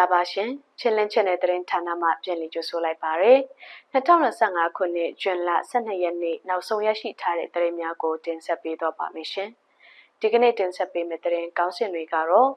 ္ဂလာပါရှင်ချင်းလင်းချက်နဲ့သတင်းဌာနမှပြန်လည်ကြိုဆိုလိုက်ပါရယ်2025ခုနှစ်ဇွန်လ12ရက်နေ့နောက်ဆုံးရရှိထားတဲ့သတင်းများကိုတင်ဆက်ပေးတော့ပါမယ်ရှင်ဒီကနေ့တင်ဆက်ပေးမယ့်သတင်းကောင်းစင်တွေကတော့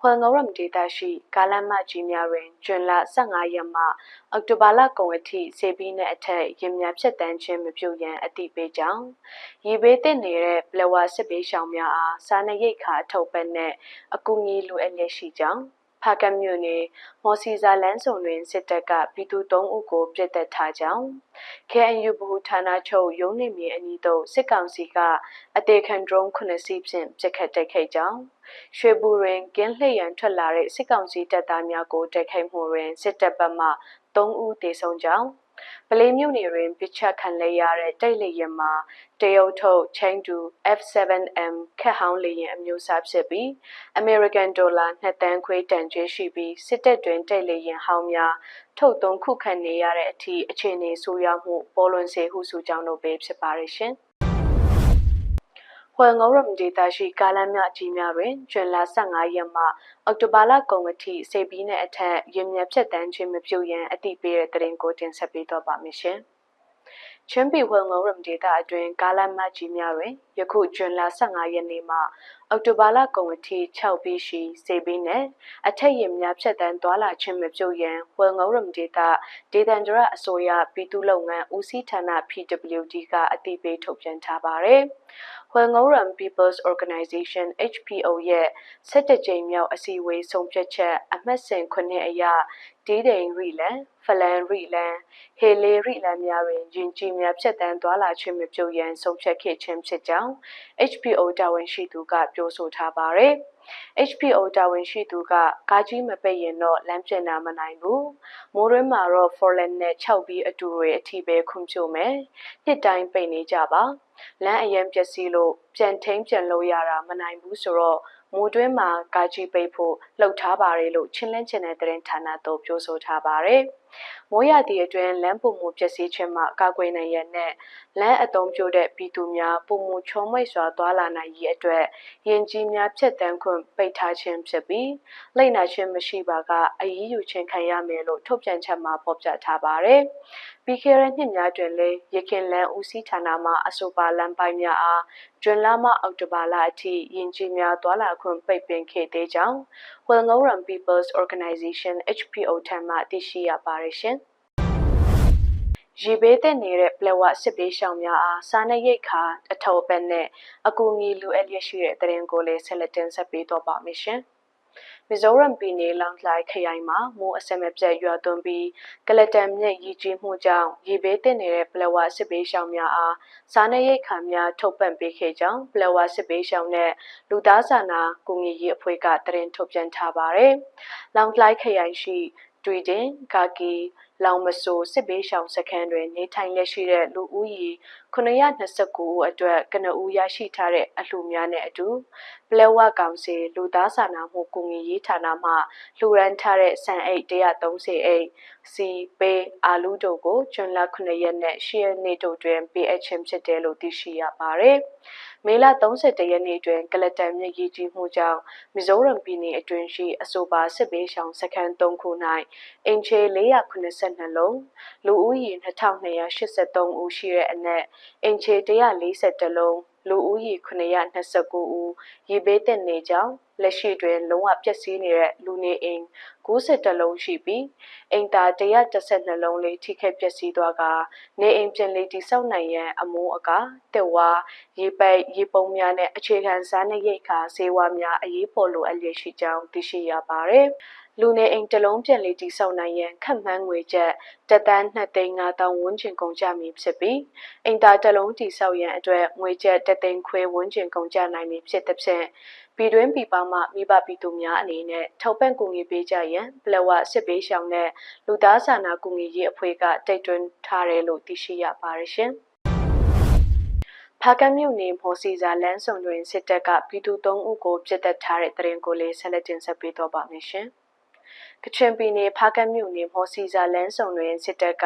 ဟွန်ငေါရမ်ဒေတာရှိကာလမကြီးများတွင်ဇွန်လ15ရက်မှအောက်တိုဘာလကုန်အထိစေပြီးနဲ့အထက်ရင်များဖြတ်တန်းခြင်းမပြုရန်အတိပေးကြောင်းရေဘေးတင်နေတဲ့ပလဝါစစ်ပေးရှောင်များအားစားနပ်ရိက္ခာအထောက်ပံ့နဲ့အကူအညီလိုအပ်လျက်ရှိကြောင်း ဖာကတ်မြို့နယ်မော်စီဇာလန်းဆောင်တွင်စစ်တပ်ကပြည်သူ၃ဦးကိုပြစ်တက်ထားကြောင်း KNU ဗဟိုဌာနချုပ်ရုံးနေမြေအနီးသို့စစ်ကောင်စီကအသေးခံဒရုန်း9စီးဖြင့်ပြစ်ခတ်တိုက်ခိုက်ကြောင်းရွှေဘူတွင်ကင်းလှည့်ရန်ထွက်လာတဲ့စစ်ကောင်စီတပ်သားများကိုတိုက်ခိုက်မှုတွင်စစ်တပ်ဘက်မှ3ဦးသေဆုံးကြောင်း ပလေးမြို့နယ်တွင်ပစ်ချခံလဲရတဲ့တိုက်လေယာဉ်မှာတရုတ်ထုတ်ချင်းတူ F7M ခက်ဟောင်းလေယာဉ်အမျိုးအစားဖြစ်ပြီး American Dollar 2တန်းခွဲတန်ကျေးရှိပြီးစစ်တပ်တွင်တိုက်လေယာဉ်ဟောင်းများထုတ်သုံးခုခံနေရတဲ့အထိအခြေအနေဆိုးရွားမှုပေါ်လွင်စေဟုဆိုကြောင်းတို့ပဲဖြစ်ပါရဲ့ရှင်။ ဟွယ်ငေါရမ်ဒေတာရှိကာလမ်းမြအကြီးများတွင်ဇွန်လ15ရက်မှအောက်တိုဘာလကုန်အထိစေပြီးနဲ့အထက်ရင်မြဖြတ်တန်းခြင်းမပြုရန်အတိပေးတဲ့တရင်ကိုတင်ဆက်ပေးတော့ပါမယ်ရှင်။ချင်းပီဝယ်ငုံရမ်ဒေတာအတွင်းကာလမ်းမကြီးများတွင်ယခုဇွန်လ15ရက်နေ့မှအောက်တိုဘာလကုန်အထိ6ပြီးရှိစေပြီးနဲ့အထက်ရင်များဖြတ်တန်းသွားလာခြင်းမပြုရန်ဝယ်ငုံရမ်ဒေတာဒေသန္တရအစိုးရပြည်သူ့လုပ်ငန်းဦးစီးဌာန PWD ကအတိပေးထုတ်ပြန်ထားပါတယ်။ Huangoran People's Organization HPO ရဲ့17ကြိမ်မြောက်အစည်းအဝေးဆုံးဖြတ်ချက်အမှတ်စဉ်9အရဒေးဒိန်ရီလန်ဖလန်ရီလန်ဟေလေရီလန်များတွင်ယဉ်ကျေးများဖြတ်တန်းသွားလာခြင်းမပြုရန်ဆုံးဖြတ်ခဲ့ခြင်းဖြစ်ကြောင်း HPO တာဝန်ရှိသူကပြောဆိုထားပါရယ်။ HPO တာဝန်ရှိသူကကားကြီးမပိတ်ရင်တော့လမ်းပြင်တာမနိုင်ဘူးမိုးရင်းမှာတော့ foreign နဲ့6ပြီးအတူတွေအထိပဲခွင့်ပြုမယ်နှစ်တိုင်းပိတ်နေကြပါလမ်းအရင်ပျက်စီးလို့ပြန်ထိန်ပြန်လို့ရတာမနိုင်ဘူးဆိုတော့မူတွင်းမှာကာကြီးပိတ်ဖို့လှုပ်ထားပါတယ်လို့ချင်းလင်းချင်တဲ့သတင်းဌာနတို့ပြောဆိုထားပါတယ်။ မိုးရသည့်အတွင်းလမ်းပုံမှုပျက်စီးခြင်းမှကာကွယ်နိုင်ရန်နဲ့လမ်းအုံပြိုတဲ့ပြည်သူများပုံမှုချုံမိတ်စွာသွာလာနိုင်ရေးအတွက်ယင်ကြီးများဖြတ်တန်းခွင့်ပိတ်ထားခြင်းဖြစ်ပြီးလိမ့်နာခြင်းမရှိပါကအရေးယူခြင်းခံရမယ်လို့ထုတ်ပြန်ချက်မှာဖော်ပြထားပါတယ်။ပြီးခဲ့တဲ့နှစ်များတွင်လည်းရခင်လန်းဦးစီးဌာနမှအဆိုပါလမ်းပိုင်းများအားဂျွန်လမှအောက်တိုဘာလအထိယင်ကြီးများသွာလာခွင့်ပိတ်ပင်ခဲ့သေးကြောင်း Huangoran People's Organization HPO ထံမှသိရှိရပါတယ်ရှင်။ရေဘေးတက်နေတဲ့ပလက်ဝစစ်ပေးရှောင်များအားစားနပ်ရိက္ခာအထောက်အပံ့နဲ့အကူအညီလိုအပ်လျက်ရှိတဲ့တရင်ကိုလည်းဆက်လက်တင်ဆက်ပေးတော့ပါမယ်ရှင်။မီဇိုရမ်ပြည်နယ်လောင်လိုက်ခရိုင်မှာမိုးအဆက်မပြတ်ရွာသွန်းပြီးကလတန်မြက်ရည်ကြီးမှုကြောင့်ရေဘေးသင့်နေတဲ့ပလဝစစ်ပေးရှောင်များအားစားနပ်ရိက္ခာများထုတ်ပံ့ပေးခဲ့ကြောင်းပလဝစစ်ပေးရှောင်နဲ့လူသားစာနာကူညီရေးအဖွဲ့ကတရင်ထုတ်ပြန်ထားပါတယ်။လောင်လိုက်ခရိုင်ရှိ တွေ့တင်ကာကီလောင်မဆိုးစစ်ဘေးရှောင်စခန်းတွင်နေထိုင်လက်ရှိတဲ့လူဦးရေ929ဦးအတွက် ကနဦးရရှိထားတဲ့အလှူများနဲ့အတူပလဲဝကောင်စီလူသားစာနာမှုကူညီရေးဌာနမှလှူဒန်းထားတဲ့ဆန်အိတ်130အိတ်စီပေးအာလူတို့ကိုဂျွန်လ9ရက်နဲ့10ရက်နေ့တို့တွင်ပေးအပ်ခြင်းဖြစ်တယ်လို့သိရှိရပါတယ်။ မေလ31ရက်နေ့တွင် ကလတန်မြစ်ရည်ကြီးမှုကြောင့် မီဇိုရမ်ပြည်နယ်အတွင်းရှိ အဆိုပါ စစ်ဘေးရှောင်စခန်း3ခု၌အင်ချေ482လုံး လူဦးရေ2283ဦးရှိတဲ့အနက်အင်ချေ140လုံး လူဦးရေ929ဦးရေဘေးသင့်နေကြောင်းလက်ရှိတွင်လုံးဝပျက်စီးနေတဲ့လူနေအိမ်90လုံးရှိပြီးအိမ်သား112လုံးလေးထိခိုက်ပျက်စီးသွားကနေအိမ်ပြန်လေးတိစောက်နိုင်ရန်အမိုးအကာတက်ဝါရေပိုက်ရေပုံများနဲ့အခြေခံစားနပ်ရိက္ခာဆေးဝါးများအရေးပေါ်လိုအပ်လျက်ရှိကြောင်းသိရှိရပါတယ်။ လူနေအိမ်တစ်လုံးပြန်လေးတိစောက်နိုင်ရန်ခန့်မှန်းငွေကျပ်တသန်း2သိန်း5000ဝန်းကျင်ကုန်ကျမည်ဖြစ်ပြီးအိမ်သားတစ်လုံးတိစောက်ရန်အတွက်ငွေကျပ်တသိန်းခွဲဝန်းကျင်ကုန်ကျနိုင်မည်ဖြစ်တဲ့ဖြင့်ပြည်တွင်းပြည်ပမှမိဘပြည်သူများအနေနဲ့ထောက်ပံ့ကူညီပေးကြရန်ပလဝစစ်ပေးရှောင်တဲ့လူသားစာနာကူညီရေးအဖွဲ့ကတိုက်တွန်းထားတယ်လို့သိရှိရပါတယ်ရှင်။ဖာကတ်မြို့နယ်ဖော်စီစာလန်းဆောင်တွင်စစ်တပ်ကပြည်သူ၃ဦးကိုပြစ်တက်ထားတဲ့တရင်ကိုလေးဆက်လက်တင်ဆက်ပေးတော့ပါမယ်ရှင်။ ကချင်ပြည်နယ်ဖားကတ်မြို့နယ်မော်စီဇာလန်းဆောင်တွင်စစ်တပ်က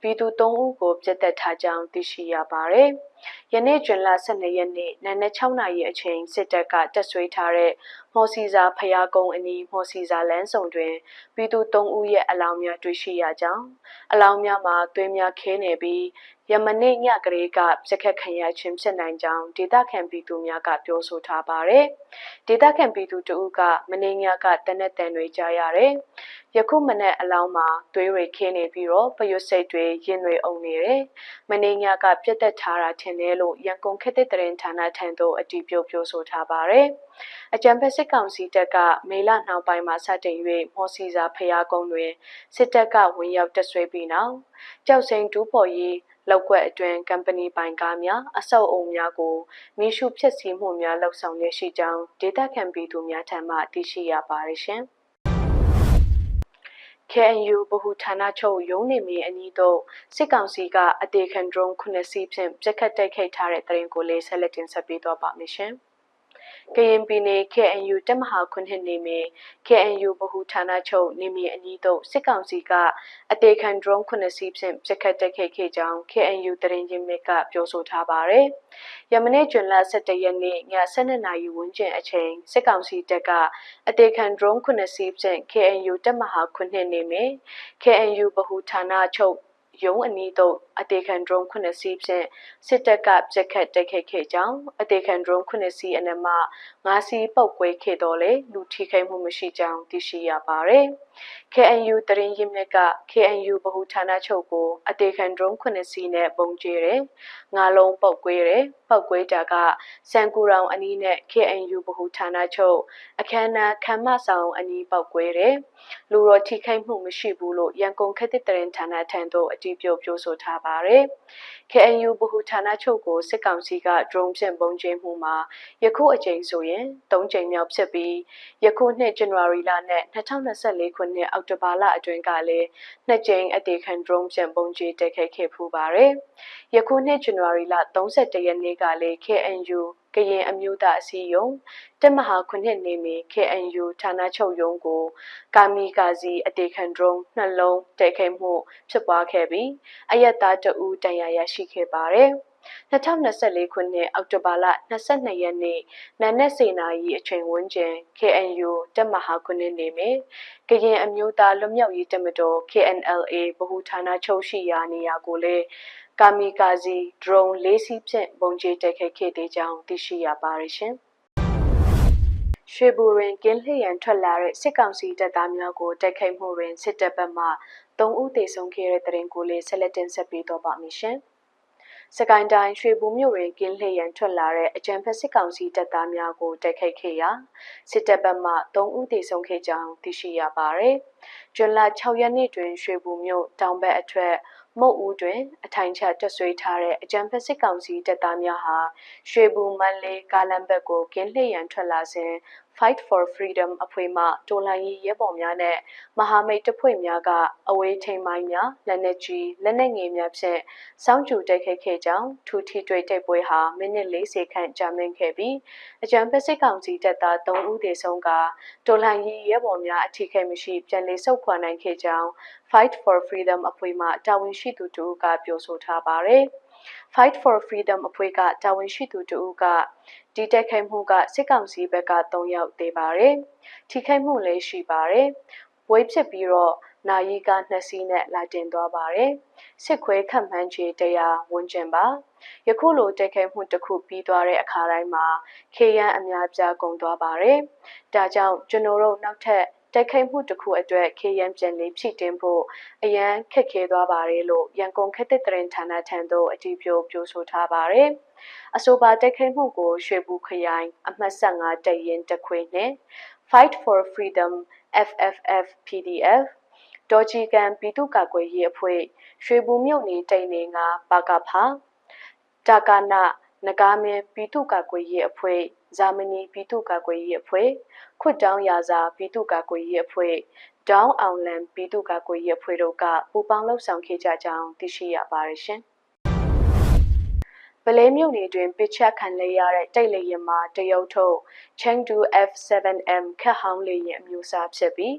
ပြည်သူ၃ဦးကိုပြစ်တက်ထားကြောင်းသိရှိရပါတယ်။ယနေ့ဇွန်လ12ရက်နေ့နံနက်6နာရီအချိန်စစ်တပ်ကတပ်ဆွဲထားတဲ့မော်စီဇာဖျားကုန်းအနီးမော်စီဇာလန်းဆောင်တွင်ပြည်သူ၃ဦးရဲ့အလောင်းများတွေ့ရှိရကြောင်းအလောင်းများမှာသွေးများခဲနေပြီး ယမနေ့ညကလေးကပြက်ခတ်ခံရခြင်းဖြစ်နိုင်ကြောင်းဒေသခံပြည်သူများကပြောဆိုထားပါတယ်။ဒေသခံပြည်သူတဦးကမနေ့ညကတနက်တန်တွေကြားရတယ်။ယခုမနေ့အလောင်းမှာသွေးတွေခင်းနေပြီးတော့ပရွတ်စိတ်တွေရင်တွေအုံနေတယ်။မနေ့ညကပြက်တက်ထားတာထင်တယ်လို့ရန်ကုန်ခေတ်သစ်တရင်ဌာနထံသို့အတည်ပြုပြောဆိုထားပါတယ်။အကြံဖက်စစ်ကောင်စီတပ်ကမေလနှောင်းပိုင်းမှာစတင်၍မော်စီစာဖျားကုန်းတွင်စစ်တပ်ကဝင်ရောက်တပ်ဆွဲပြီးနောက်ကြောက်စိန်ဒူးပေါ်ရေး လောက်ွက်အတွင်းကမ်ပဏီပိုင်ကားများအဆောက်အုံများကိုမိရှုဖျက်ဆီးမှုများလှုပ်ဆောင်ရရှိကြောင်းဒေသခံပြည်သူများထံမှသိရှိရပါတယ်ရှင်။ KNU ဗဟုဌာနချုပ်ရုံးနေမီအနီးသို့စစ်ကောင်စီကအသေးခံဒရုန်း9စီးဖြင့်ပြက်ခတ်တိုက်ခိုက်ထားတဲ့တရင်ကိုလေးဆက်လက်တင်ဆက်ပေးတော့ပါမယ်ရှင်။ ကရင်ပြည်နယ် KNU တပ်မဟာခုနှစ်နေမည် KNU ဗဟုဌာနချုပ်နေမည်အနီးသို့စစ်ကောင်စီကအသေးခံ drone 9စီးဖြင့်ပြစ်ခတ်တိုက်ခိုက်ခဲ့ကြောင်း KNU တရင်ချင်းမြစ်ကပြောဆိုထားပါတယ်။ယမနေ့ကျွန်းလ17ရက်နေ့ည12နာရီဝန်းကျင်အချိန်စစ်ကောင်စီတပ်ကအသေးခံ drone 9စီးဖြင့် KNU တပ်မဟာခုနှစ်နေမည် KNU ဗဟုဌာနချုပ် ရုံးအနီးသို့အသေးခံ drone 9စီးဖြင့်စစ်တပ်ကပြက်ခတ်တိုက်ခိုက်ခဲ့ကြောင်းအသေးခံ drone 9စီးအနက်မှ9စီးပုတ်ကွဲခဲ့တော်လေလူထိခိုက်မှုမရှိကြောင်းသိရှိရပါတယ်။ KNU တရင်ရင်းမြစ်က KNU ဗဟုဌာနချုပ်ကိုအသေးခံ drone 9စီးနဲ့ပုံကျဲတယ်။ငါလုံးပုတ်ကွဲတယ်။ပုတ်ကွဲတာကစံကူရောင်အနီးနဲ့ KNU ဗဟုဌာနချုပ်အခမ်းအနားခမ်းမဆောင်အနီးပုတ်ကွဲတယ်။လူတော်ထိခိုက်မှုမရှိဘူးလို့ရန်ကုန်ခေတ်သစ်တရင်ဌာနထံသို့အတည်ပြုပြောဆိုထားပါတယ်။ KNU ဗဟုဌာနချုပ်ကိုစစ်ကောင်စီက drone ဖြင့်ပုံကျဲမှုမှာယခုအကြိမ်ဆိုရင်၃ကြိမ်မြောက်ဖြစ်ပြီးယခုနှစ်ဇန်နဝါရီလနဲ့2024ခုနှစ်အောက်တိုဘာလအတွင်းကလည်းနှစ်ကြိမ်အသေးခံ drone ဖြင့်ပုံကျဲတိုက်ခိုက်ခဲ့ဖူးပါတယ်။ယခုနှစ်ဇန်နဝါရီလ31ရက်နေ့ကလည်း KNU ကရင်အမျိုးသားအစည်းအရုံးတမဟာခုနှစ်နေမီ KNU ဌာနချုပ်ရုံးကို ကာမီကာဇီအတေခံ drone နှလုံးတိုက်ခိုက်မှုဖြစ်ပွားခဲ့ပြီးအယက်သားတဦးတန်ရာရရှိခဲ့ပါတယ်။2024ခုနှစ်အောက်တိုဘာလ22ရက်နေ့နနက်စေနာရီအချိန်ဝန်းကျင် KNU တပ်မဟာခုနှစ်နေမယ်ကရင်အမျိုးသားလွတ်မြောက်ရေးတပ်မတော် KNLA ဗဟိုဌာနချုပ်ရှိရာနေရာကိုလည်း ကာမီကာဇီ drone ၄စီးဖြင့်ပုံကျဲတိုက်ခိုက်ခဲ့တဲ့ကြောင်းသိရှိရပါတယ်ရှင်။ရွှေဘူရင်ကင်းလှည့်ရန်ထွက်လာတဲ့စစ်ကောင်စီတပ်သားများကိုတိုက်ခိုက်မှုတွင်စစ်တပ်ဘက်မှ3ဦးသေဆုံးခဲ့တဲ့တရင်ကိုလေးဆက်လက်တင်ဆက်ပေးတော့ပါမရှင်။စကိုင်းတိုင်းရွှေဘူမြို့တွင်ကင်းလှည့်ရန်ထွက်လာတဲ့အကြံဖက်စစ်ကောင်စီတပ်သားများကိုတိုက်ခိုက်ခဲ့ရာစစ်တပ်ဘက်မှ3ဦးသေဆုံးခဲ့ကြောင်းသိရှိရပါတယ်။ဇွန်လ6ရက်နေ့တွင်ရွှေဘူမြို့တောင်ဘက်အထက် မုတ်ဦးတွင် အထိုင်ချတက်ဆွေးထားတဲ့အကြံဖက်စစ်ကောင်စီတပ်သားများဟာ ရွှေဘူမန်လေးကားလမ်းဘက်ကို ကင်းလှည့်ရန်ထွက်လာစဉ် Fight for Freedom အဖွဲ့မှတော်လှန်ရေးရဲဘော်များနဲ့မဟာမိတ်တပ်ဖွဲ့များကအဝေးထိန်မိုင်းများလက်နက်ကြီးလက်နက်ငယ်များဖြင့်စောင်းကျူတိုက်ခိုက်ခဲ့ကြောင်းထူထီတွေ့တိုက်ပွဲဟာမိနစ်40ခန့်ကြာမြင့်ခဲ့ပြီးအကြံဖက်စစ်ကောင်စီတပ်သား3ဦးသေဆုံးကတော်လှန်ရေးရဲဘော်များအထိခိုက်မရှိပြန်လည်ဆုတ်ခွာနိုင်ခဲ့ကြောင်း Fight for Freedom အဖွဲ့မှတာဝန်ရှိသူတို့ကပြောဆိုထားပါတယ်။ Fight for Freedom အဖွဲ့ကတာဝန်ရှိသူတို့က ဒီတက်ခိုက်မှုကစစ်ကောင်စီဘက်က3ယောက်သေးပါတယ်။ထိခိုက်မှုလည်းရှိပါတယ်။ဝိတ်ဖြစ်ပြီးတော့နာယီကနှစ်စီးနဲ့လာတင်သွားပါတယ်။စစ်ခွဲခန့်မှန်းခြေတရားဝန်ကျင်ပါ။ယခုလိုတက်ခိုက်မှုတစ်ခုပြီးသွားတဲ့အခါတိုင်းမှာခေရန်အများပြားကုန်သွားပါတယ်။ဒါကြောင့်ကျွန်တော်တို့နောက်ထပ် တိုက်ခိုက်မှုတစ်ခုအတွက် KM ပြန်လေးဖြည့်တင်းဖို့အရန်ခက်ခဲသွားပါတယ်လို့ရန်ကုန်ခေတ်သစ်တရင်ဌာနထံသို့အတည်ပြုပြောဆိုထားပါတယ်။အဆိုပါတိုက်ခိုက်မှုကိုရွှေဘူခရိုင်အမှတ်15တရင်တခွေနှင့် Fight for Freedom FFF PDF ဒေါ်ဂျီကန်ပြည်သူ့ကာကွယ်ရေးအဖွဲ့ရွှေဘူမြို့နယ်တိန်နေငါပါကဖာတာကာနာနဂါမင်းပြည်သူ့ကာကွယ်ရေးအဖွဲ့ ဂျာမနီပြည်သူ့ကာကွယ်ရေးအဖွဲ့ခွတ်တောင်းရာဇာပြည်သူ့ကာကွယ်ရေးအဖွဲ့ဒေါင်းအောင်လန်ပြည်သူ့ကာကွယ်ရေးအဖွဲ့တို့ကပူးပေါင်းလှုပ်ဆောင်ခဲ့ကြကြောင်းသိရှိရပါတယ်ရှင်။ ပလဲမြို့နယ်တွင်ပစ်ချခံလေရတဲ့တိုက်လေယာဉ်မှာတရုတ်ထုတ် Chengdu F7M ခက်ဟောင်းလေယာဉ်အမျိုးအစားဖြစ်ပြီး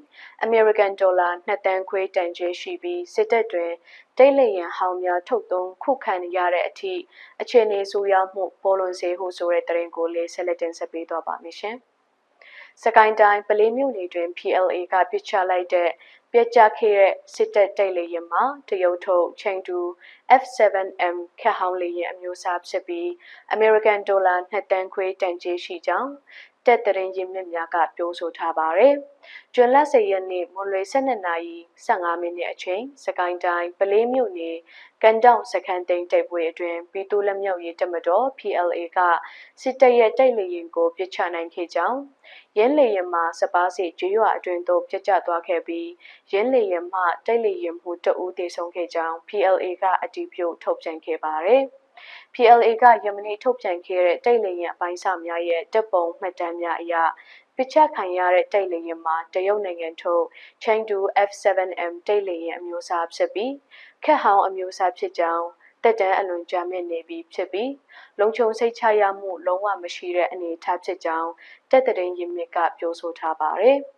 American Dollar 2တန်းခွဲတန်ကျေးရှိပြီးစစ်တပ်တွင်တိုက်လေယာဉ်ဟောင်းများထုတ်သုံးခုခံရတဲ့အထိအခြေအနေဆိုးရွားမှုပေါ်လွန်စေဟုဆိုတဲ့သတင်းကိုလေးဆက်လက်တင်ဆက်ပေးသွားပါမယ်ရှင်။ စကိုင်းတိုင်းပလေးမြို့နယ်တွင် PLA ကပစ်ချလိုက်တဲ့ပြက်ကျခဲ့တဲ့စစ်တပ်တိုက်လေယာဉ်မှာတရုတ်ထုတ်ချိန်တူ F7M ခက်ဟောင်းလေယာဉ်အမျိုးအစားဖြစ်ပြီး American Dollar 2တန်းခွဲတန်ကြေးရှိကြောင်း တက်တရင်ရင်းမြစ်များကပြောဆိုထားပါတယ်။ကျွန်းလက်စရက်နေ့မွန်လွေ12နာရီ15မိနစ်အချိန်စကိုင်းတိုင်းပလေးမြို့နယ်ကန်တောင်စခန်းသိမ်းတိုက်ပွဲအတွင်းပြည်သူလက်မြောက်ရေးတမတော် PLA ကစစ်တပ်ရဲ့တိုက်လေယာဉ်ကိုပစ်ချနိုင်ခဲ့ကြောင်းရင်းလေရင်မှစပါးစီကျွော်အတွင်သို့ပြစ်ကျသွားခဲ့ပြီးရင်းလေရင်မှတိုက်လေရင်မှုတအူးတည်ဆုံးခဲ့ကြောင်း PLA ကအတည်ပြုထုတ်ပြန်ခဲ့ပါတယ်။ PLA ကယမနီထုတ်ပြန်ခဲ့တဲ့တိုက်လေရင်အပိုင်းစာများရဲ့တပ်ပုံမှတ်တမ်းများအရပစ်ချခံရတဲ့တိုက်လေရင်မှာတရုတ်နိုင်ငံထုတ် Chengdu F7M တိုက်လေရင်အမျိုးအစားဖြစ်ပြီးခက်ဟောင်းအမျိုးအစားဖြစ်ကြောင်းတက်တန်းအလွန်ကြာမြင့်နေပြီဖြစ်ပြီးလုံခြုံစိတ်ချရမှုလုံးဝမရှိတဲ့အနေအထားဖြစ်ကြောင်းတက်တဲ့ရင်မြစ်ကပြောဆိုထားပါတယ်။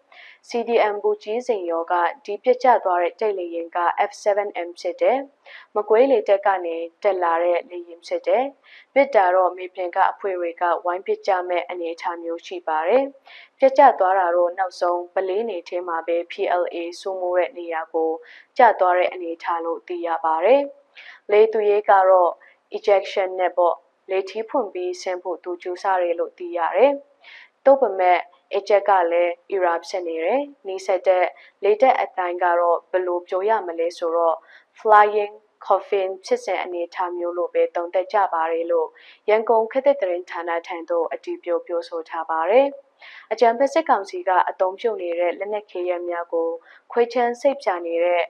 CDM ဘူကြီးစိန်ရောကဒီပြစ်ကျသွားတဲ့တိုက်လေယာဉ်က F7M ဖြစ်တယ်။မကွေးလေတက်ကနေတက်လာတဲ့လေယာဉ်ဖြစ်တယ်။ပစ်တာတော့မြေပြင်ကအဖွေတွေကဝိုင်းပစ်ကြမဲ့အနေအထားမျိုးရှိပါတယ်။ပြစ်ကျသွားတာတော့နောက်ဆုံးပလေးနေထဲမှာပဲ PLA စိုးမိုးတဲ့နေရာကိုကျသွားတဲ့အနေအထားလို့သိရပါတယ်။လေသူရေးကတော့ ejection နဲ့ပေါ့လေထီးဖွင့်ပြီးဆင်းဖို့သူကြိုးစားတယ်လို့သိရတယ်။သို့ပေမဲ့ အချက်ကလည်း error ဖြစ်နေတယ်။နေဆက်တဲ့လေတက်အတိုင်းကတော့ဘယ်လိုပြောရမလဲဆိုတော့ flying coffin ဖြစ်စဉ်အနေအထားမျိုးလို့ပဲတုံ့တက်ကြပါတယ်လို့ရန်ကုန်ခေတ်သစ်သတင်းဌာနထံသို့အတည်ပြုပြောဆိုထားပါတယ်။အကြံဖက်စစ်ကောင်စီကအုံပြုတ်နေတဲ့လက်နက်ခဲယမ်းများကိုခွေးချမ်းစိတ်ပြနေတဲ့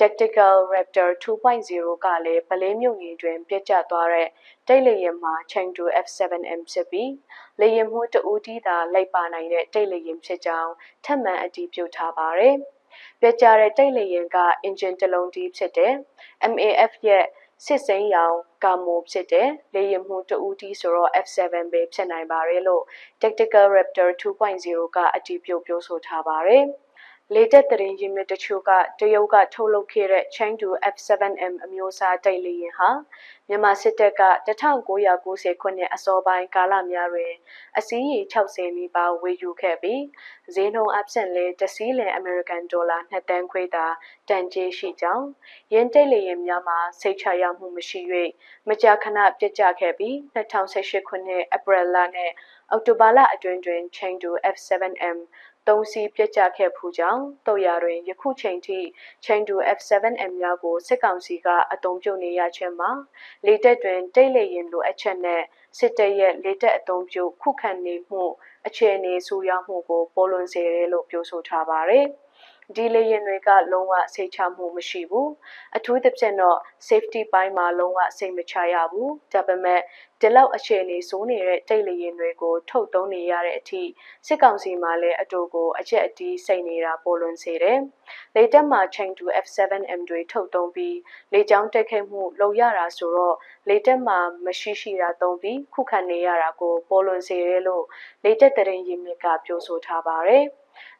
Tactical Raptor 2.0 ကလည်းပလဲမြို့နယ်တွင် ပြစ်ကျသွားတဲ့တိတ်လေယာဉ်မှာ Chengdu F7M ဖြစ်ပြီးလေယာဉ်မှုတဦးတီးသာလိုက်ပါနိုင်တဲ့တိတ်လေယာဉ်ဖြစ်ကြောင်းထပ်မံအတည်ပြုထားပါတယ်။ပြကျတဲ့တိတ်လေယာဉ်ကအင်ဂျင်တစ်လုံးတီးဖြစ်တဲ့ MAF ရဲ့စစ်စိမ်းရောင်ကာမိုဖြစ်တဲ့လေယာဉ်မှုတဦးတီးဆိုတော့ F7 ပဲဖြစ်နိုင်ပါတယ်လို့ Tactical Raptor 2.0ကအတည်ပြုပြောဆိုထားပါတယ်။ လေတက်တရင်ရင်မြစ်တချို့ကတရုတ်ကထုတ်လုပ်ခဲ့တဲ့ Chengdu F7M အမျိုးအစားတိုက်လေယာဉ်ဟာမြန်မာစစ်တပ်က1990ခုနှစ်အစောပိုင်းကာလများတွင်အစီးရေ60နီးပါးဝေယူခဲ့ပြီးဈေးနှုန်းအပ်ဆင့်လဲတစည်းလင် American Dollar 2တန်းခွဲသာတန်ကြေးရှိကြောင်းရင်းတိတ်လေယာဉ်များမှာစိတ်ချရမှုမရှိ၍မကြာခဏပြစ်ကျခဲ့ပြီး2018ခုနှစ်အပရလနဲ့အောက်တိုဘာလအတွင်းတွင် Chengdu F7M သုံးစီးပြစ်ကျခဲ့ဖူးကြောင်းတော့ရတွင်ယခုချိန်ထိချိန်တူ F7M များကိုစစ်ကောင်စီကအုံပြုနေရခြင်းမှာလေတက်တွင်တိတ်လေရင်လိုအချက်နဲ့စစ်တပ်ရဲ့လေတက်အုံပြုခုခံနေမှုအခြေအနေဆူရောက်မှုကိုပေါ်လွင်စေတယ်လို့ပြောဆိုထားပါတယ်။ ဒီလေယာဉ်တွေကလုံးဝစိတ်ချမှုမရှိဘူးအထူးသဖြင့်တော့ safety ပိုင်းမှာလုံးဝစိတ်မချရဘူးဒါပေမဲ့ဒီလောက်အခြေအနေစိုးနေတဲ့တိတ်လေယာဉ်တွေကိုထုတ်သုံးနေရတဲ့အထိစစ်ကောင်စီမှလည်းအတူကိုအချက်အတီးစိတ်နေတာပေါ်လွင်စေတယ်လေတက်မှာ chain to F7M တွေထုတ်သုံးပြီးလေကြောင်းတက်ခဲ့မှုလုံရတာဆိုတော့လေတက်မှာမရှိရှိတာသုံးပြီးခုခံနေရတာကိုပေါ်လွင်စေတယ်လို့လေတက်တရင်ရင်းမြစ်ကပြောဆိုထားပါတယ်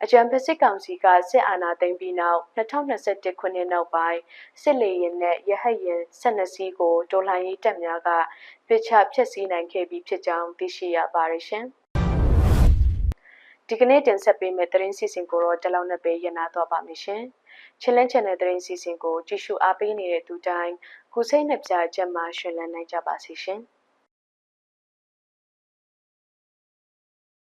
အကြံဖစစ်ကောင်စီကစစ်အာဏာသိမ်းပြီးနောက်2021ခုနှစ်နောက်ပိုင်းစစ်လေယာဉ်နဲ့ရဟတ်ယာဉ်12စီးကိုဒေါ်လာရေးတပ်များကပစ်ချဖျက်ဆီးနိုင်ခဲ့ပြီးဖြစ်ကြောင်းသိရှိရပါတယ်ရှင်။ဒီကနေ့တင်ဆက်ပေးမယ့်သတင်းစီစဉ်ကိုတော့ဒီလောက်နဲ့ပဲရနာတော့ပါမယ်ရှင်။ချင်းလန်းချန်တဲ့သတင်းစီစဉ်ကိုကြည့်ရှုအားပေးနေတဲ့သူတိုင်းကိုစိတ်နှပြချက်မှရှင်လန်းနိုင်ကြပါစေရှင်။